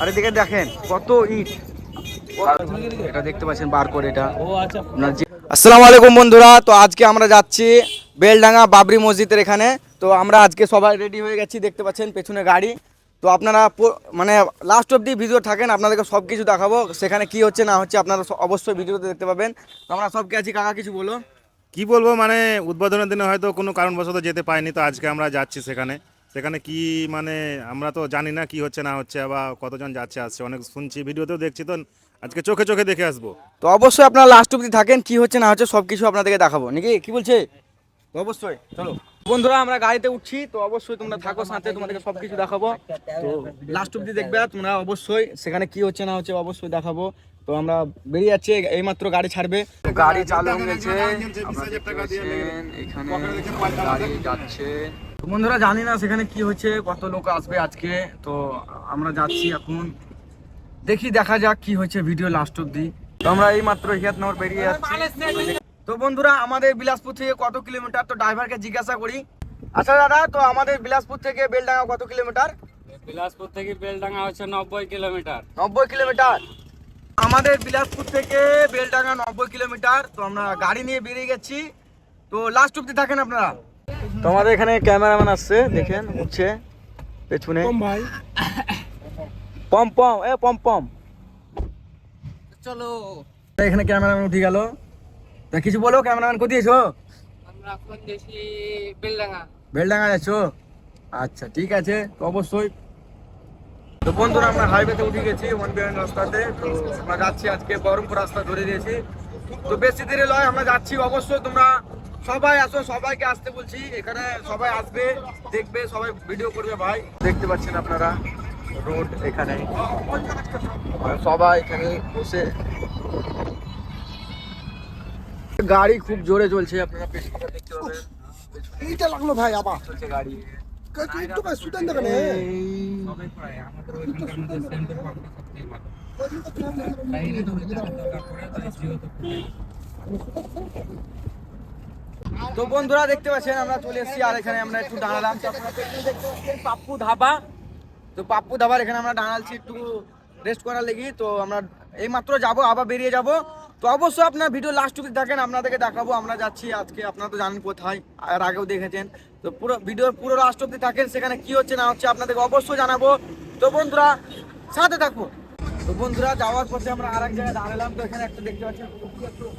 আর এদিকে দেখেন কত ইট। এটা দেখতে পাচ্ছেন বার করে এটা আপনার যে- আসসালামু আলাইকুম বন্ধুরা তো আজকে আমরা যাচ্ছি বেলডাঙ্গা বাবরি মসজিদের এখানে। তো আমরা আজকে সবাই রেডি হয়ে গেছি দেখতে পাচ্ছেন পেছনে গাড়ি। তো আপনারা মানে লাস্ট অবধি ভিডিও থাকেন আপনাদেরকে সব কিছু দেখাবো। সেখানে কি হচ্ছে না হচ্ছে আপনারা অবশ্যই ভিডিওতে দেখতে পাবেন। তো আমরা সবকে আছি কাকা কিছু বলো। কি বলব মানে উদ্বোধনের দিনে হয়তো কোনো কারণবশত যেতে পাইনি তো আজকে আমরা যাচ্ছি সেখানে। সেখানে কি মানে আমরা তো জানি না কি হচ্ছে, না হচ্ছে বা কতজন যাচ্ছে, আসছে। অনেক শুনছি, ভিডিওতেও দেখছি তো। আজকে চোখে চোখে দেখে আসব। তো অবশ্যই আপনারা লাস্ট অবধি থাকেন, কি হচ্ছে, না হচ্ছে সব কিছু আপনাদেরকে দেখাবো। নাকি? কি বলছে? অবশ্যই, চলো। বন্ধুরা, আমরা গাড়িতে উঠছি, তো অবশ্যই তোমরা থাকো সাথে, তোমাদেরকে সব কিছু দেখাবো। তো লাস্ট অব্দি দেখবে তোমরা অবশ্যই, সেখানে কি হচ্ছে, না হচ্ছে, অবশ্যই দেখাবো। তো আমরা বেরিয়ে যাচ্ছি এইমাত্র গাড়ি ছাড়বে। গাড়ি চালু হয়েছে এখানে গাড়ি যাচ্ছে। তো বন্ধুরা জানি না সেখানে কি হচ্ছে কত লোক আসবে আজকে। তো আমরা যাচ্ছি এখন। দেখি দেখা যাক কি হচ্ছে ভিডিও লাস্ট অব্দি তো আমরা এই মাত্র হিয়াতনগর বেরিয়ে যাচ্ছি। তো বন্ধুরা আমাদের বিলাসপুর থেকে কত কিলোমিটার? তো ড্রাইভারকে জিজ্ঞাসা করি। আচ্ছা দাদা তো আমাদের বিলাসপুর থেকে বেলডাঙ্গা কত কিলোমিটার? বিলাসপুর থেকে বেলডাঙ্গা হচ্ছে নব্বই কিলোমিটার। নব্বই কিলোমিটার। আমাদের বিলাসপুর থেকে বেলডাঙ্গা নব্বই কিলোমিটার। তো আমরা গাড়ি নিয়ে বেরিয়ে গেছি। তো লাস্ট অব্দি থাকেন আপনারা? তো আমাদের এখানে ক্যামেরাম্যান আসছে দেখেন উঠছে পেছনে। ভাই। পম পম এ পম পম। চলো। এখানে ক্যামেরাম্যান উঠে গেল। তা কিছু বলো ক্যামেরাম্যান কোথায় এসো আমরা এখন দেখি বেলডাঙ্গা। বেলডাঙ্গা যাচ্ছ আচ্ছা ঠিক আছে। তো অবশ্যই তো বন্ধুরা আমরা হাইওয়েতে উঠে গেছি ওয়ান রাস্তাতে। তো আমরা যাচ্ছি আজকে বহরমপুর রাস্তা ধরে দিয়েছি। তো বেশি দেরি লয় আমরা যাচ্ছি অবশ্যই। তোমরা সবাই আসো সবাইকে আসতে বলছি। এখানে সবাই আসবে দেখবে সবাই ভিডিও করবে ভাই। দেখতে পাচ্ছেন আপনারা রোড এখানে। সবাই এখানে বসে। গাড়ি খুব জোরে চলছে আপনারা পেছনে দেখতে পাবেন। এইটা লাগল ভাই আবার। চলছে গাড়ি। তো বন্ধুরা দেখতে পাচ্ছেন আমরা চলে এসেছি আর এখানে আমরা একটু দাঁড়ালাম। তো আপনারা পেছনে দেখতে পাচ্ছেন পাপ্পু ধাবা। তো পাপ্পু ধাবার এখানে আমরা দাঁড়াচ্ছি একটু রেস্ট করার লেগে তো আমরা এই মাত্র যাব আবার বেরিয়ে যাব। তো অবশ্যই আপনার ভিডিও লাস্ট অব্দি দেখেন আপনাদেরকে দেখাবো আমরা যাচ্ছি আজকে আপনারা তো জানেন কোথায় আর আগেও দেখেছেন। তো পুরো ভিডিওর পুরো লাস্ট অব্দি থাকেন সেখানে কি হচ্ছে না হচ্ছে আপনাদেরকে অবশ্যই জানাব। তো বন্ধুরা সাথে থাকব তো বন্ধুরা যাওয়ার পথে আমরা আর এক জায়গায় দাঁড়ালাম তো এখানে একটা দেখতে পাচ্ছেন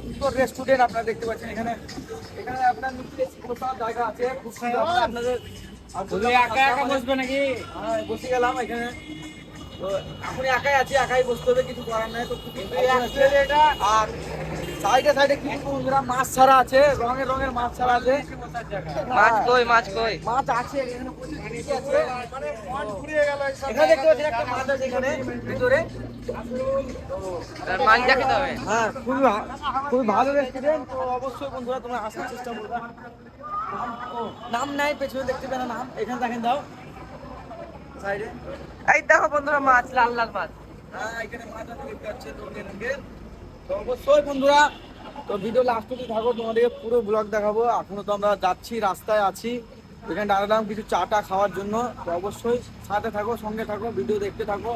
সুন্দর রেস্টুরেন্ট আপনারা দেখতে পাচ্ছেন এখানে। এখানে আপনার নিচে জায়গা আছে খুব সুন্দর। আপনাদের হ্যাঁ, বসে গেলাম এখানে। তো এখন একাই আছি একাই বসতে হবে কিছু করার নাই তো আর সাইডে সাইডে কিছু বন্ধুরা মাছ ছাড়া আছে রঙের রঙের মাছ ছাড়া আছে। মাছ কই মাছ কই? মাছ আছে এখানে আছে। এখানে দেখতে পাচ্ছেন একটা মাছ আছে এখানে ভিতরে। হ্যাঁ খুবই খুবই ভালো রেস্টুরেন্ট তো অবশ্যই বন্ধুরা তোমরা আসার চেষ্টা করবে। নাম নাই পেছনে দেখতে পেলে নাম। এখানে দেখেন দাও। এই দেখো বন্ধুরা মাছ লাল লাল মাছ। হ্যাঁ অবশ্যই বন্ধুরা তো ভিডিও লাস্ট অব্দি থাকো তোমাদেরকে পুরো ব্লগ দেখাবো। এখনও তো আমরা যাচ্ছি রাস্তায় আছি। এখানে দাঁড়ালাম কিছু চাটা খাওয়ার জন্য। তো অবশ্যই সাথে থাকো সঙ্গে থাকো ভিডিও দেখতে থাকো।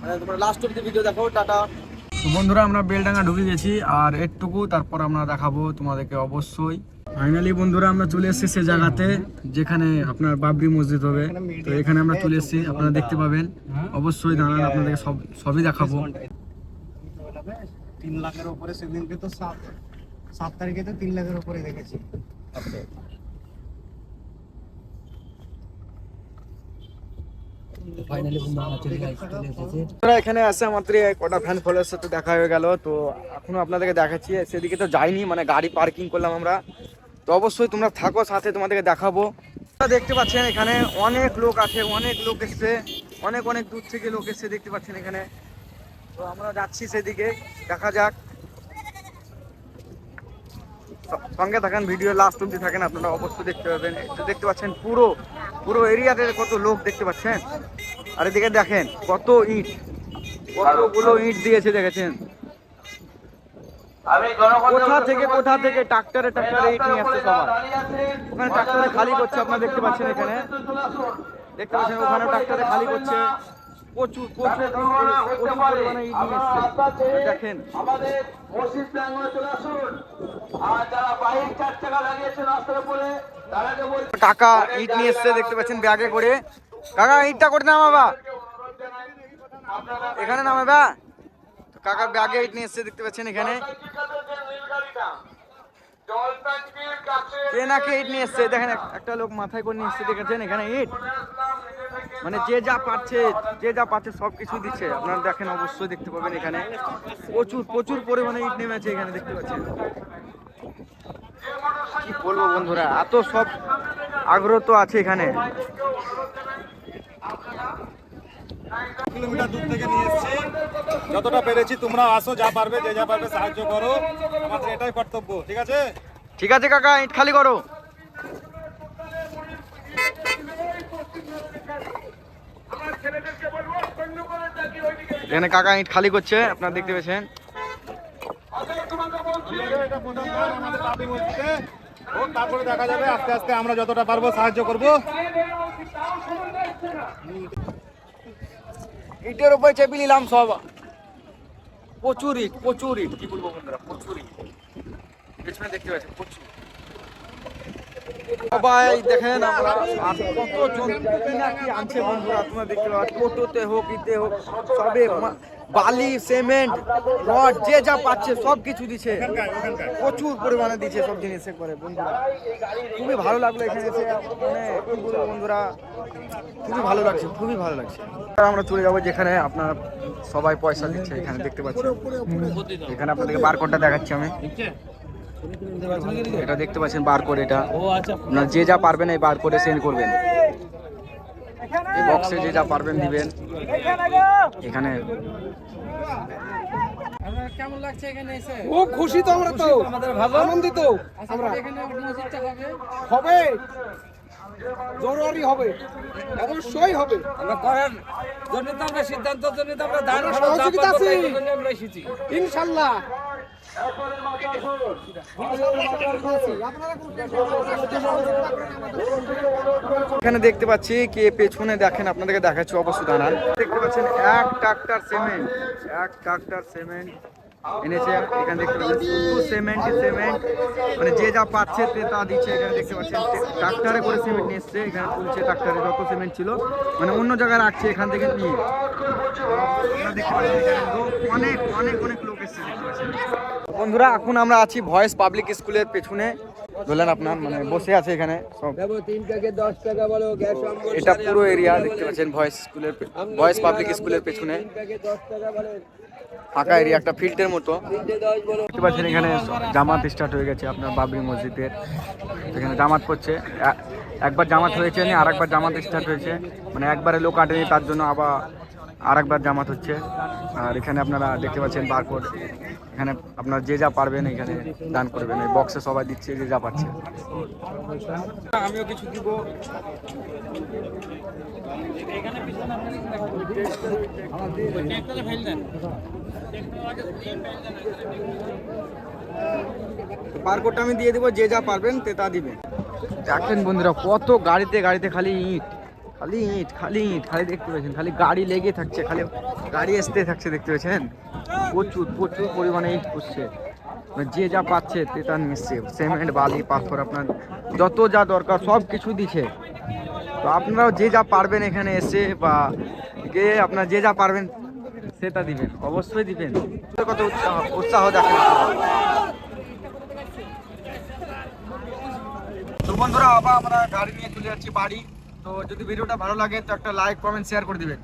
মানে তোমরা লাস্ট অব্দি ভিডিও দেখো টাটা। বন্ধুরা আমরা বেলডাঙ্গা ঢুকে গেছি আর একটুকু তারপর আমরা দেখাবো তোমাদেরকে অবশ্যই। ফাইনালি বন্ধুরা আমরা চলে এসেছি সে জায়গাতে যেখানে আপনার বাবরি মসজিদ হবে। তো এখানে আমরা চলে এসেছি আপনারা দেখতে পাবেন। অবশ্যই দাঁড়ান আপনাদেরকে সব সবই দেখাবো। তিন লাখের উপরে সেদিনকে তো সাত সাত তারিখে তো তিন লাখের উপরে দেখেছি। এখানে আসে কটা ফ্যান ফলোয়ার সাথে দেখা হয়ে গেল। তো এখনও আপনাদেরকে দেখাচ্ছি সেদিকে তো যাইনি মানে গাড়ি পার্কিং করলাম আমরা। তো অবশ্যই তোমরা থাকো, সাথে তোমাদেরকে দেখাবো। দেখতে পাচ্ছেন এখানে অনেক লোক আছে, অনেক লোক এসছে, অনেক অনেক দূর থেকে লোক এসছে, দেখতে পাচ্ছেন এখানে। তো আমরা যাচ্ছি সেদিকে, দেখা যাক। সঙ্গে থাকেন ভিডিও লাস্ট অব্দি থাকেন, আপনারা অবশ্যই দেখতে পাবেন। দেখতে পাচ্ছেন পুরো পুরো এরিয়াতে কত লোক দেখতে পাচ্ছেন? আর এদিকে দেখেন, কত ইট, কতগুলো ইট দিয়েছে, দেখেছেন? কোথা থেকে কোথা থেকে ট্রাক্টরে ট্রাক্টরে ইট নিয়ে আসছে সবার? ওখানে ট্রাক্টরে খালি করছে আপনারা দেখতে পাচ্ছেন এখানে? দেখতে পাচ্ছেন ওখানে ট্রাক্টরে খালি করছে। প্রচুর প্রচুর প্রচুর পরিমাণে ইট নিয়ে এসছে। দেখেন। আমাদের মসজিদ প্রাঙ্গনে চলে আসুন। আর যারা বাইক চার চাকা লাগিয়েছেন রাস্তার উপরে তারাকে বলছি কাকা ইট নিয়ে এসছে দেখতে পাচ্ছেন ব্যাগে করে। কাকা ইটটা করে নামাবা। এখানে নামাবা। কাকা ব্যাগে ইট নিয়ে এসছে দেখতে পাচ্ছেন এখানে। কে না কে ইট নিয়ে এসছে? দেখেন, এক- একটা লোক মাথায় করে নিয়ে এসছে, দেখেছেন? এখানে ইট। মানে যে যা পাচ্ছে, যে যা পাচ্ছে সব কিছু দিচ্ছে। আপনারা দেখেন, অবশ্যই দেখতে পাবেন এখানে। প্রচুর প্রচুর পরিমাণে ইট নেমেছে এখানে, দেখতে পাচ্ছেন। কি বলব বন্ধুরা, এত সব আগ্রহ তো আছে এখানে। কিলোমিটার দূর থেকে নিয়ে এসেছি। যতটা পেরেছি তোমরা আসো যা পারবে যে যা পারবে সাহায্য করো। আমাদের এটাই কর্তব্য ঠিক আছে? ঠিক আছে কাকা ইট খালি করো। এখানে কাকা ইট খালি করছে আপনারা দেখতে পেয়েছেন। তারপরে দেখা যাবে আস্তে আস্তে আমরা যতটা পারব সাহায্য করব। ইটের উপরে চেপে নিলাম সব। প্রচুর ইট প্রচুর ইট। কি বলব বন্ধুরা প্রচুর ইট। পেছনে দেখতে পাচ্ছি প্রচুর সবাই দেখেন আমরা কত জন কি আনছে বন্ধুরা তোমরা দেখতে পাচ্ছ টোটোতে হোক ইতে হোক সবে বালি, সিমেন্ট, রড, যে যা পাচ্ছে, সব কিছু দিচ্ছে। প্রচুর পরিমাণে দিচ্ছে সব জিনিস করে, বন্ধুরা। খুবই ভালো লাগল এখানে এসে। মানে বন্ধুরা? খুবই ভালো লাগছে, খুবই ভালো লাগছে। আমরা চলে যাব যেখানে আপনার সবাই পয়সা দিচ্ছে, এখানে দেখতে পাচ্ছেন। এখানে আপনাদেরকে বারকোডটা দেখাচ্ছি আমি। এটা দেখতে পাচ্ছেন বারকোড এটা। আপনার যে যা পারবেন এই বার বারকোডে সেন্ড করবেন। এই বক্সে যে যা পারবেন দিবেন। এখানে। আপনার কেমন লাগছে এখানে এসে? খুব খুশি তো আমরা তো। আমাদের ভালো। আনন্দিত। আমরা এখানে মসজিদটা হবে? হবে। জরুরি হবে। অবশ্যই হবে। আমরা করার জন্য তো আমরা সিদ্ধান্তের জন্য তো আমরা দান সহযোগিতা আছি। আমরা এখানে দেখতে পাচ্ছি কে, পেছনে দেখেন, আপনাদেরকে দেখাচ্ছি, অবশ্যই দাঁড়ান। দেখতে পাচ্ছেন এক ট্রাক্টর সিমেন্ট, এক ট্রাক্টর সিমেন্ট এনেছে। এখানে দেখতে পাচ্ছেন শুধু সিমেন্ট সিমেন্ট। মানে যে যা পাচ্ছে তে তা দিচ্ছে। এখানে দেখতে পাচ্ছেন ট্রাক্টরে করে সিমেন্ট নিয়ে এসছে। এখানে তুলছে ট্রাক্টরে যত সিমেন্ট ছিল। মানে অন্য জায়গায় রাখছে, এখান থেকে নিয়ে। দেখতে পাচ্ছেন অনেক অনেক অনেক লোক এসছে দেখতে পাচ্ছেন। বন্ধুরা এখন আমরা আছি ভয়েস পাবলিক স্কুলের পেছনে। ধরলেন আপনার মানে বসে আছে এখানে সব। এটা পুরো এরিয়া দেখতে পাচ্ছেন ভয়েস স্কুলের ভয়েস পাবলিক স্কুলের পেছনে। ফাঁকা এরিয়া একটা ফিল্ডের মতো। দেখতে পাচ্ছেন এখানে জামাত স্টার্ট হয়ে গেছে আপনার বাবরি মসজিদের। এখানে জামাত করছে একবার জামাত হয়েছে নি আর একবার জামাত স্টার্ট হয়েছে। মানে একবারে লোক আটেনি তার জন্য আবার আর একবার জামাত হচ্ছে। আর এখানে আপনারা দেখতে পাচ্ছেন বারকোড এখানে আপনার যে যা পারবেন এখানে দান করবেন। এই বক্সে সবাই দিচ্ছে যে যা পাচ্ছে আমিও কিছু দিব। বারকোডটা আমি দিয়ে দেবো যে যা পারবেন তে তা দিবেন। দেখেন বন্ধুরা কত গাড়িতে গাড়িতে খালি ইট খালি ইট খালি ইট খালি দেখতে পাচ্ছেন খালি গাড়ি লেগে থাকছে খালি গাড়ি আসতে থাকছে দেখতে পাচ্ছেন প্রচুর প্রচুর পরিমাণে ইট পড়ছে মানে যে যা পাচ্ছে তে তা নিচ্ছে। সিমেন্ট বালি, পাথর আপনার যত যা দরকার সব কিছু দিচ্ছে। তো আপনারাও যে যা পারবেন এখানে এসে বা গিয়ে আপনার যে যা পারবেন সেটা দিবেন, অবশ্যই দিবেন। কত উৎসাহ উৎসাহ দেখেন বন্ধুরা, আবার আমরা গাড়ি নিয়ে চলে যাচ্ছি বাড়ি। তো যদি ভিডিওটা ভালো লাগে তো একটা লাইক কমেন্ট শেয়ার করে দিবেন।